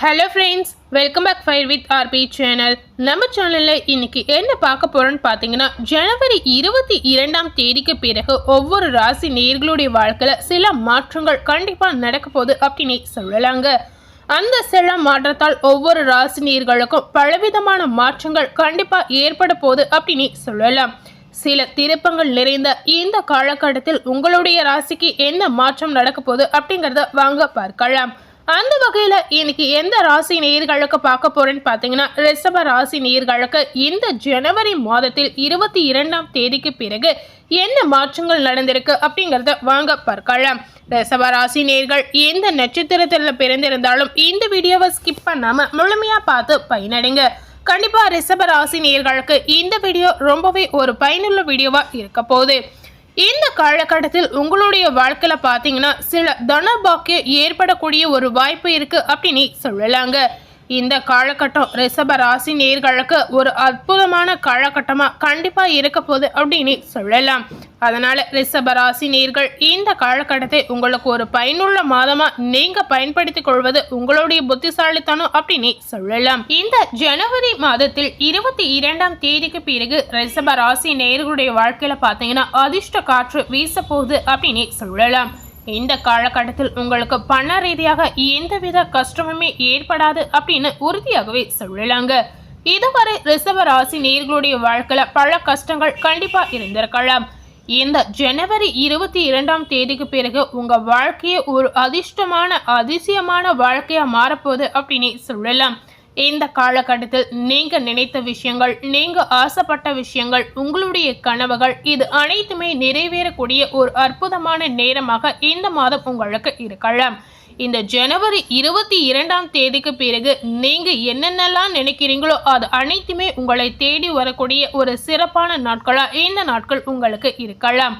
Hello friends welcome back fire with RP channel நம்ம சேனலில் இன்னைக்கு என்ன பார்க்க போகிறோன்னு பார்த்தீங்கன்னா ஜனவரி இருபத்தி இரண்டாம் தேதிக்கு பிறகு ஒவ்வொரு ராசி நேர்களுடைய வாழ்க்கையில் சில மாற்றங்கள் கண்டிப்பாக நடக்க போகுது அப்படின்னு சொல்லலாங்க. அந்த சில மாற்றத்தால் ஒவ்வொரு ராசி நேர்களுக்கும் பலவிதமான மாற்றங்கள் கண்டிப்பாக ஏற்பட போகுது அப்படின்னு சொல்லலாம். சில திருப்பங்கள் நிறைந்த இந்த காலகட்டத்தில் உங்களுடைய ராசிக்கு என்ன மாற்றம் நடக்க போகுது அப்படிங்கிறத வாங்க பார்க்கலாம். அந்த வகையில் இன்னைக்கு எந்த ராசி நேர்களுக்கு பார்க்க போறேன்னு பார்த்தீங்கன்னா ரிஷப ராசி நேர்களுக்கு இந்த ஜனவரி மாதத்தில் இருபத்தி இரண்டாம் தேதிக்கு பிறகு என்ன மாற்றங்கள் நடந்திருக்கு அப்படிங்கிறத வாங்க பார்க்கலாம். ரிஷப ராசி நேர்கள் எந்த நட்சத்திரத்தில் பிறந்திருந்தாலும் இந்த வீடியோவை ஸ்கிப் பண்ணாமல் முழுமையாக பார்த்து பயனடைங்க. கண்டிப்பாக ரிஷப ராசி நேர்களுக்கு இந்த வீடியோ ரொம்பவே ஒரு பயனுள்ள வீடியோவாக இருக்க போகுது. இந்த காலகட்டத்தில் உங்களுடைய வாழ்க்கையில பார்த்தீங்கன்னா சில தனபாக்கியம் ஏற்படக்கூடிய ஒரு வாய்ப்பு இருக்கு அப்படின்னு சொல்லலாங்க. இந்த காலகட்டம் ரிஷப ராசி நேர்களுக்கு ஒரு அற்புதமான காலகட்டமாக கண்டிப்பாக இருக்க போகுது அப்படின்னு சொல்லலாம். அதனால் ரிஷப ராசி நேர்கள் இந்த காலகட்டத்தை உங்களுக்கு ஒரு பயனுள்ள மாதமாக நீங்கள் பயன்படுத்தி கொள்வது உங்களுடைய புத்திசாலித்தனம் அப்படின்னு சொல்லலாம். இந்த ஜனவரி மாதத்தில் இருபத்தி இரண்டாம் தேதிக்கு பிறகு ரிஷப ராசி நேர்களுடைய வாழ்க்கையில் பார்த்தீங்கன்னா அதிர்ஷ்ட காற்று வீச போகுது அப்படின்னு சொல்லலாம். இந்த காலகட்டத்தில் உங்களுக்கு பண ரீதியாக எந்தவித கஷ்டமுமே ஏற்படாது அப்படின்னு உறுதியாகவே சொல்லலாங்க. இதுவரை ரிசர்வ ராசி நேர்களுடைய வாழ்க்கையில பல கஷ்டங்கள் கண்டிப்பா இருந்திருக்கலாம். இந்த ஜனவரி இருபத்தி இரண்டாம் தேதிக்கு பிறகு உங்க வாழ்க்கையை ஒரு அதிர்ஷ்டமான அதிசயமான வாழ்க்கையா மாறப்போகுது அப்படின்னு சொல்லலாம். இந்த காலகட்டத்தில் நீங்க நினைத்த விஷயங்கள் நீங்க ஆசைப்பட்ட விஷயங்கள் உங்களுடைய கனவுகள் இது அனைத்துமே நிறைவேறக்கூடிய ஒரு அற்புதமான நேரமாக இந்த மாதம் உங்களுக்கு இருக்கலாம். இந்த ஜனவரி இருபத்தி இரண்டாம் தேதிக்கு பிறகு நீங்க என்னென்னலாம் நினைக்கிறீங்களோ அது அனைத்துமே உங்களை தேடி வரக்கூடிய ஒரு சிறப்பான நாட்களா இந்த நாட்கள் உங்களுக்கு இருக்கலாம்.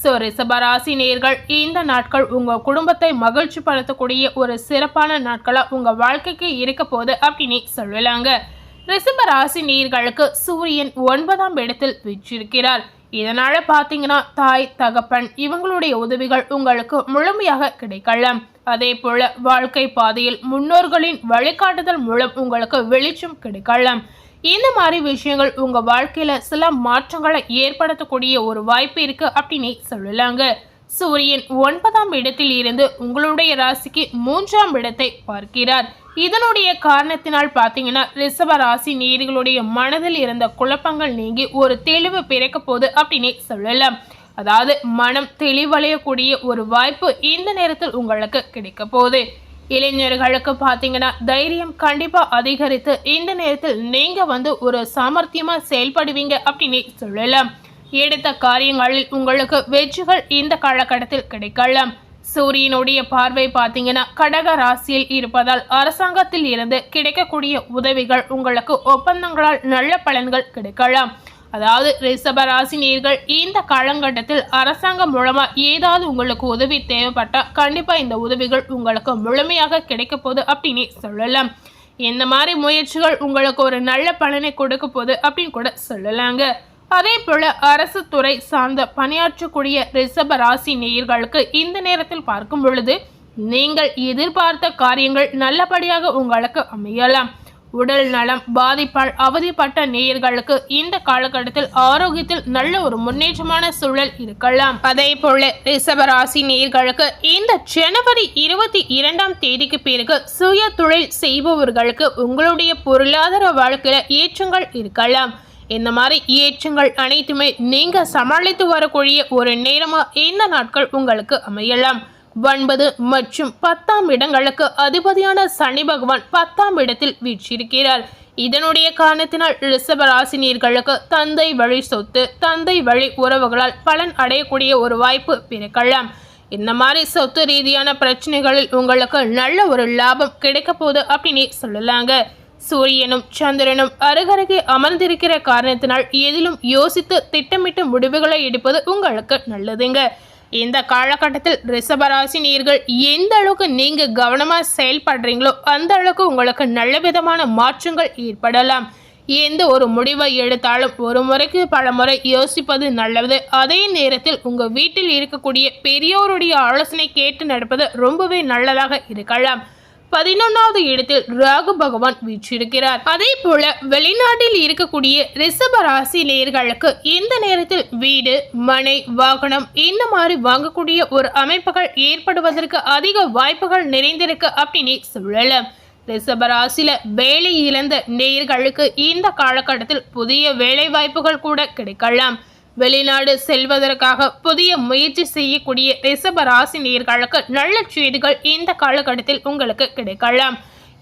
ஸோ ரிஷபராசி நேர்கள் இந்த நாட்கள் உங்கள் குடும்பத்தை மகிழ்ச்சி படுத்தக்கூடிய ஒரு சிறப்பான நாட்களாக உங்கள் வாழ்க்கைக்கு இருக்க போகுது அப்படின்னு சொல்லலாங்க. ரிஷபராசி நேர்களுக்கு சூரியன் ஒன்பதாம் இடத்தில் வீற்றிருக்கிறார். இதனால் பார்த்தீங்கன்னா தாய் தகப்பன் இவங்களுடைய உதவிகள் உங்களுக்கு முழுமையாக கிடைக்கலாம். அதே போல வாழ்க்கை பாதையில் முன்னோர்களின் வழிகாட்டுதல் மூலம் உங்களுக்கு வெளிச்சம் கிடைக்கலாம். இந்த மாதிரி விஷயங்கள் உங்க வாழ்க்கையில சில மாற்றங்களை ஏற்படுத்தக்கூடிய ஒரு வாய்ப்பு இருக்கு அப்படின்னு சொல்லலாங்க. சூரியன் ஒன்பதாம் இடத்தில் இருந்து உங்களுடைய ராசிக்கு மூன்றாம் இடத்தை பார்க்கிறார். இதனுடைய காரணத்தினால் பார்த்தீங்கன்னா ரிஷப ராசி நேர்களுடைய மனதில் இருந்த குழப்பங்கள் நீங்கி ஒரு தெளிவு பிறக்க போகுது அப்படின்னு சொல்லலாம். அதாவது மனம் தெளிவடையக்கூடிய ஒரு வாய்ப்பு இந்த நேரத்தில் உங்களுக்கு கிடைக்க போகுது. இளைஞர்களுக்கு பார்த்தீங்கன்னா தைரியம் கண்டிப்பாக அதிகரித்து இந்த நேரத்தில் நீங்கள் வந்து ஒரு சாமர்த்தியமாக செயல்படுவீங்க அப்படின்னு சொல்லலாம். எடுத்த காரியங்களில் உங்களுக்கு வெற்றிகள் இந்த காலகட்டத்தில் கிடைக்கலாம் சூரியனுடைய பார்வை பார்த்தீங்கன்னா கடக ராசியில் இருப்பதால் அரசாங்கத்தில் இருந்து கிடைக்கக்கூடிய உதவிகள் உங்களுக்கு ஒப்பந்தங்களால் நல்ல பலன்கள் கிடைக்கலாம். அதாவது ரிஷப ராசினியர்கள் இந்த காலகட்டத்தில் அரசாங்கம் மூலமாக ஏதாவது உங்களுக்கு உதவி தேவைப்பட்டால் கண்டிப்பாக இந்த உதவிகள் உங்களுக்கு முழுமையாக கிடைக்க போகுது அப்படின்னு சொல்லலாம். இந்த மாதிரி முயற்சிகள் உங்களுக்கு ஒரு நல்ல பலனை கொடுக்க போகுது அப்படின்னு கூட சொல்லலாங்க. அதே போல அரசு துறை சார்ந்த பணியாற்றக்கூடிய ரிஷப ராசி நேயர்களுக்கு இந்த நேரத்தில் பார்க்கும் பொழுது நீங்கள் எதிர்பார்த்த காரியங்கள் நல்லபடியாக உங்களுக்கு அமையலாம். உடல் நலம் பாதிப்பால் அவதிப்பட்ட நேயர்களுக்கு இந்த காலகட்டத்தில் ஆரோக்கியத்தில் நல்ல ஒரு முன்னேற்றமான சூழல் இருக்கலாம். அதே போல ரிஷபராசி நேயர்களுக்கு இந்த ஜனவரி இருபத்தி இரண்டாம் தேதிக்கு பிறகு சுய தொழில் செய்பவர்களுக்கு உங்களுடைய பொருளாதார வாழ்க்கையில ஏற்றங்கள் இருக்கலாம். இந்த மாதிரி ஏற்றங்கள் அனைத்துமே நீங்க சமாளித்து வரக்கூடிய ஒரு நேரமா இந்த நாட்கள் உங்களுக்கு அமையலாம். ஒன்பது மற்றும் பத்தாம் இடங்களுக்கு அதிபதியான சனி பகவான் பத்தாம் இடத்தில் வீற்றிருக்கிறார். இதனுடைய காரணத்தினால் ரிஷப ராசினியர்களுக்கு தந்தை வழி சொத்து தந்தை வழி உறவுகளால் பலன் அடையக்கூடிய ஒரு வாய்ப்பு பிறக்கலாம். இந்த மாதிரி சொத்து ரீதியான பிரச்சனைகளில் உங்களுக்கு நல்ல ஒரு லாபம் கிடைக்க போகுது அப்படின்னு சொல்லலாங்க. சூரியனும் சந்திரனும் அருகருகே அமர்ந்திருக்கிற காரணத்தினால் எதிலும் யோசித்து திட்டமிட்டு முடிவுகளை எடுப்பது உங்களுக்கு நல்லதுங்க. இந்த காலகட்டத்தில் ரிஷபராசி நீர்கள் எந்த அளவுக்கு நீங்கள் கவனமாக செயல்படுறீங்களோ அந்த அளவுக்கு உங்களுக்கு நல்ல விதமான மாற்றங்கள் ஏற்படலாம். எந்த ஒரு முடிவை எடுத்தாலும் ஒரு முறைக்கு பல முறை யோசிப்பது நல்லது. அதே நேரத்தில் உங்கள் வீட்டில் இருக்கக்கூடிய பெரியோருடைய ஆலோசனை கேட்டு நடப்பது ரொம்பவே நல்லதாக இருக்கலாம். பதினொன்றாவது இடத்தில் ராகு பகவான் வீற்றிருக்கிறார். அதே போல வெளிநாட்டில் இருக்கக்கூடிய ரிஷப ராசி நேர்களுக்கு இந்த நேரத்தில் வீடு மனை வாகனம் இந்த மாதிரி வாங்கக்கூடிய ஒரு அமைப்புகள் ஏற்படுவதற்கு அதிக வாய்ப்புகள் நிறைந்திருக்கு அப்படின்னு சொல்லலாம். ரிஷப ராசியில வேலை இழந்த நேர்களுக்கு இந்த காலகட்டத்தில் புதிய வேலை வாய்ப்புகள் கூட கிடைக்கலாம். வெளிநாடு செல்வதற்காக புதிய முயற்சி செய்யக்கூடிய ரிசப ராசி நேர்களுக்கு நல்ல செய்திகள் இந்த காலகட்டத்தில் உங்களுக்கு கிடைக்கலாம்.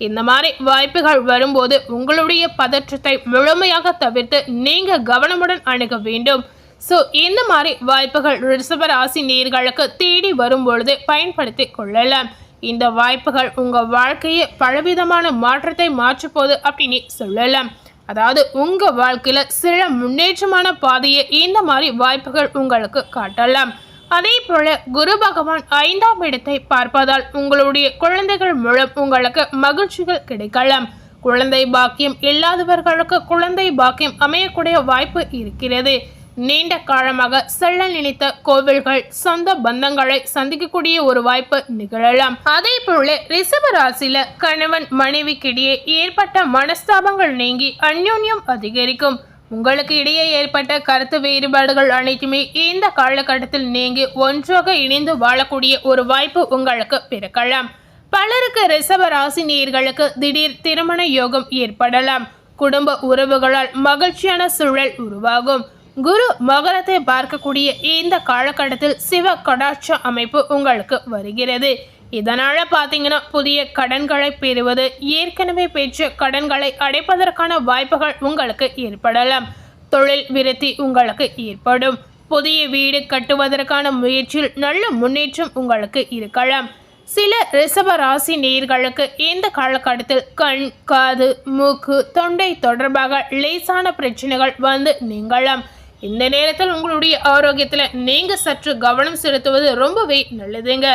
இந்த மாதிரி வாய்ப்புகள் வரும்போது உங்களுடைய பதற்றத்தை முழுமையாக தவிர்த்து நீங்க கவனமுடன் அணுக வேண்டும். ஸோ இந்த மாதிரி வாய்ப்புகள் ரிசப ராசி நேர்களுக்கு தேடி வரும் பொழுது பயன்படுத்தி கொள்ளலாம். இந்த வாய்ப்புகள் உங்கள் வாழ்க்கையை பலவிதமான மாற்றத்தை மாற்றப்போகுது அப்படின்னு சொல்லலாம். அதாவது உங்கள் வாழ்க்கையில் சில முன்னேற்றமான பாதையை இந்த மாதிரி வாய்ப்புகள் உங்களுக்கு காட்டலாம். அதே போல குரு பகவான் ஐந்தாம் இடத்தை பார்ப்பதால் உங்களுடைய குழந்தைகள் மூலம் உங்களுக்கு மகிழ்ச்சிகள் கிடைக்கலாம். குழந்தை பாக்கியம் இல்லாதவர்களுக்கு குழந்தை பாக்கியம் அமையக்கூடிய வாய்ப்பு இருக்கிறது. நீண்ட காலமாக செல்ல நினைத்த கோவில்கள் சொந்த பந்தங்களை சந்திக்கக்கூடிய ஒரு வாய்ப்பு நிகழலாம். அதே போல ரிசப ராசியில கணவன் மனைவிக்கிடையே ஏற்பட்ட மனஸ்தாபங்கள் நீங்கி அந்யோன்யம் அதிகரிக்கும். உங்களுக்கு இடையே ஏற்பட்ட கருத்து வேறுபாடுகள் அனைத்துமே இந்த காலகட்டத்தில் நீங்கி ஒன்றாக இணைந்து வாழக்கூடிய ஒரு வாய்ப்பு உங்களுக்கு பிறக்கலாம். பலருக்கு ரிசப ராசி நேர்களுக்கு திடீர் திருமண யோகம் ஏற்படலாம். குடும்ப உறவுகளால் மகிழ்ச்சியான சூழல் உருவாகும். குரு மகரத்தை பார்க்கக்கூடிய இந்த காலகட்டத்தில் சிவ கடாட்ச அமைப்பு உங்களுக்கு வருகிறது. இதனால பார்த்தீங்கன்னா புதிய கடன்களை பெறுவது ஏற்கனவே பெற்ற கடன்களை அடைப்பதற்கான வாய்ப்புகள் உங்களுக்கு ஏற்படலாம். தொழில் விருத்தி உங்களுக்கு ஏற்படும். புதிய வீடு கட்டுவதற்கான முயற்சியில் நல்ல முன்னேற்றம் உங்களுக்கு இருக்கலாம். சில ரிசப ராசி நேர்களுக்கு இந்த காலகட்டத்தில் கண் காது மூக்கு தொண்டை தொடர்பாக லேசான பிரச்சனைகள் வந்து நீங்களாம் இந்த நேரத்தில் உங்களுடைய ஆரோக்கியத்தில் நீங்கள் சற்று கவனம் செலுத்துவது ரொம்பவே நல்லதுங்க.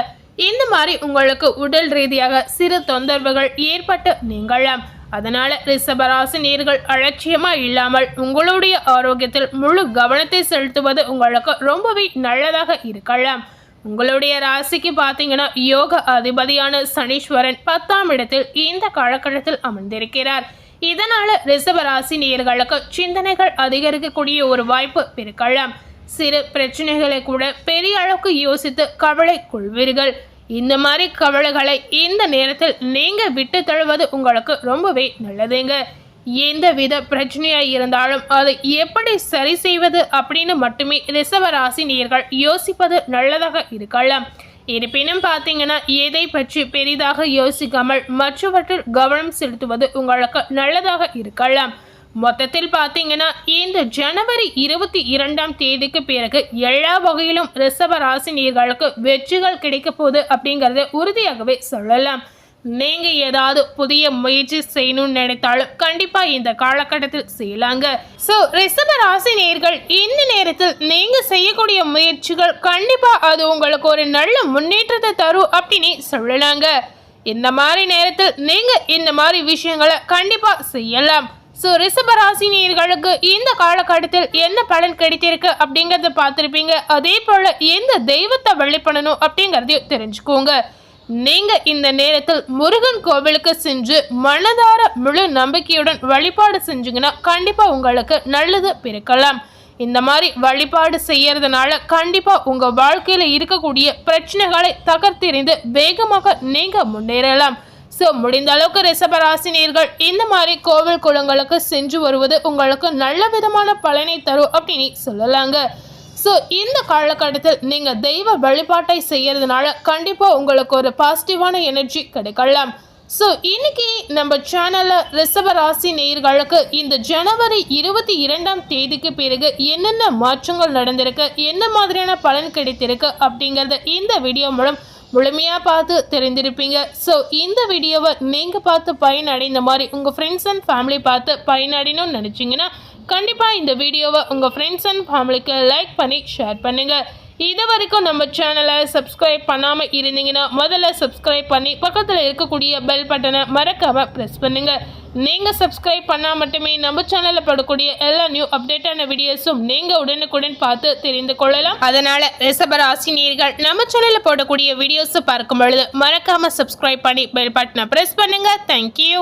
இந்த மாதிரி உங்களுக்கு உடல் ரீதியாக சிறு தொந்தரவுகள் ஏற்பட்டு நீங்களாம் அதனால் ரிஷபராசி நீர்கள் அலட்சியமாக இல்லாமல் உங்களுடைய ஆரோக்கியத்தில் முழு கவனத்தை செலுத்துவது உங்களுக்கு ரொம்பவே நல்லதாக இருக்கலாம். உங்களுடைய ராசிக்கு பார்த்தீங்கன்னா யோக அதிபதியான சனீஸ்வரன் பத்தாம் இடத்தில் இந்த காலகட்டத்தில் அமர்ந்திருக்கிறார். இதனால ரிசவராசி ராசி சிந்தனைகள் அதிகரிக்கக்கூடிய ஒரு வாய்ப்பு இருக்கலாம். சிறு பிரச்சனைகளை கூட பெரிய அளவுக்கு யோசித்து கவலை கொள்வீர்கள். இந்த மாதிரி கவலைகளை இந்த நேரத்தில் நீங்க விட்டு தழுவது உங்களுக்கு ரொம்பவே நல்லதுங்க. எந்த வித பிரச்சனையா இருந்தாலும் அதை எப்படி சரி செய்வது அப்படின்னு மட்டுமே ரிசவராசி ராசி யோசிப்பது நல்லதாக இருக்கலாம். இருப்பினும் பார்த்தீங்கன்னா எதை பற்றி பெரிதாக யோசிக்காமல் மற்றவற்றில் கவனம் செலுத்துவது உங்களுக்கு நல்லதாக இருக்கலாம். மொத்தத்தில் பார்த்தீங்கன்னா இந்த ஜனவரி இருபத்தி இரண்டாம் தேதிக்கு பிறகு எல்லா வகையிலும் ரிஷப ராசினியர்களுக்கு வெற்றிகள் கிடைக்க போகுது அப்படிங்கறத உறுதியாகவே சொல்லலாம். நீங்கள் ஏதாவது புதிய முயற்சி செய்யணும்னு நினைத்தாலும் கண்டிப்பாக இந்த காலகட்டத்தில் செய்யலாங்க. ஸோ ரிசப ராசி நேர்கள் இந்த நேரத்தில் நீங்கள் செய்யக்கூடிய முயற்சிகள் கண்டிப்பாக அது உங்களுக்கு ஒரு நல்ல முன்னேற்றத்தை தரும் அப்படின்னு சொல்லலாங்க. இந்த மாதிரி நேரத்தில் நீங்கள் இந்த மாதிரி விஷயங்களை கண்டிப்பாக செய்யலாம். ஸோ ரிஷபராசினியர்களுக்கு இந்த காலகட்டத்தில் என்ன பலன் கிடைத்திருக்கு அப்படிங்கிறத பார்த்துருப்பீங்க. அதே போல் எந்த தெய்வத்தை வழிபடணும் அப்படிங்கிறதையும் தெரிஞ்சுக்கோங்க. நீங்க இந்த நேரத்தில் முருகன் கோவிலுக்கு சென்று மனதார முழு நம்பிக்கையுடன் வழிபாடு செஞ்சீங்கன்னா கண்டிப்பா உங்களுக்கு நல்லது பிறக்கலாம். இந்த மாதிரி வழிபாடு செய்யறதுனால கண்டிப்பா உங்க வாழ்க்கையில இருக்கக்கூடிய பிரச்சனைகளை தகர்த்தெறிந்து வேகமாக நீங்க முன்னேறலாம். ஸோ முடிந்த அளவுக்கு ரிசபராசினியர்கள் இந்த மாதிரி கோவில் குளங்களுக்கு சென்று வருவது உங்களுக்கு நல்ல விதமான பலனை தரும் அப்படின்னு சொல்லலாங்க. ஸோ இந்த காலகட்டத்தில் நீங்கள் தெய்வ வழிபாட்டை செய்யறதுனால கண்டிப்பாக உங்களுக்கு ஒரு பாசிட்டிவான எனர்ஜி கிடைக்கலாம். ஸோ இன்னைக்கு நம்ம சேனலில் ரிஷப ராசி நேயர்களுக்கு இந்த ஜனவரி இருபத்தி இரண்டாம் தேதிக்கு பிறகு என்னென்ன மாற்றங்கள் நடந்திருக்கு என்ன மாதிரியான பலன் கிடைத்திருக்கு அப்படிங்கிறத இந்த வீடியோ மூலம் முழுமையாக பார்த்து தெரிந்திருப்பீங்க. ஸோ இந்த வீடியோவை நீங்கள் பார்த்து பயனடைந்த மாதிரி உங்கள் ஃப்ரெண்ட்ஸ் அண்ட் ஃபேமிலி பார்த்து பயனடையணும்னு நினச்சிங்கன்னா கண்டிப்பாக இந்த வீடியோவை உங்கள் ஃப்ரெண்ட்ஸ் அண்ட் ஃபேமிலிக்கு லைக் பண்ணி ஷேர் பண்ணுங்கள் இது வரைக்கும் நம்ம சேனலை சப்ஸ்கிரைப் பண்ணாமல் இருந்தீங்கன்னா முதல்ல சப்ஸ்கிரைப் பண்ணி பக்கத்தில் இருக்கக்கூடிய பெல் பட்டனை மறக்காமல் ப்ரெஸ் பண்ணுங்கள் நீங்கள் சப்ஸ்கிரைப் பண்ணால் மட்டுமே நம்ம சேனலில் படக்கூடிய எல்லா நியூ அப்டேட்டான வீடியோஸும் நீங்கள் உடனுக்குடன் பார்த்து தெரிந்து கொள்ளலாம். அதனால் ரிசபராசினியர்கள் நம்ம சேனலில் போடக்கூடிய வீடியோஸை பார்க்கும் பொழுது மறக்காமல் சப்ஸ்கிரைப் பண்ணி பெல் பட்டனை ப்ரெஸ் பண்ணுங்கள் தேங்க்யூ